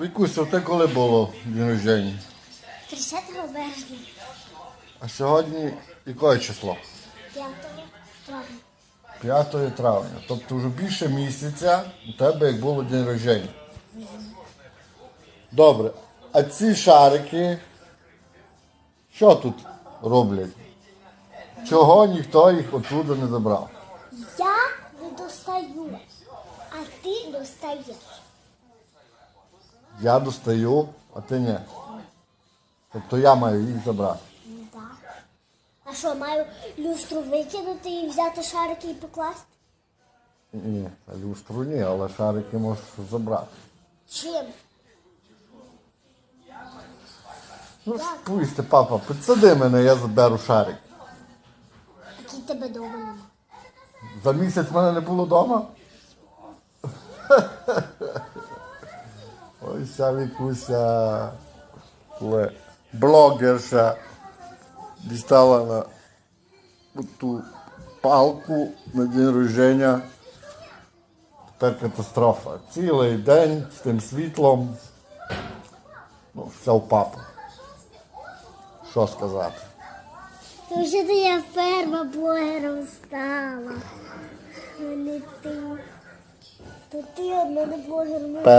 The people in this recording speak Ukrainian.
Вікуся, ти коли було день рождення? 30 березня, А сьогодні яке число? 5 травня. 5 травня. Тобто вже більше місяця у тебе як було день рождення. Добре. А ці шарики, що тут роблять? Чого ніхто їх оттуда не забрав? Я не достаю, а ти достаєш. Я достаю, а ти ні. Тобто я маю їх забрати. Да. А що, маю люстру викинути і взяти шарики і покласти? Ні, люстру ні, але шарики можеш забрати. Чим? Ну, спуйте, папа, підсади мене, я заберу шарик. Який тебе дома нема. За місяць мене не було вдома? Ця вікуся ле- блогерша дістала на ту палку на день рождення. Тепер катастрофа. Цілий день з тим світлом. Ну, все в папу. Що сказати? Тому що ти я ферма блогером стала. Не ти. То ти одна не блогером.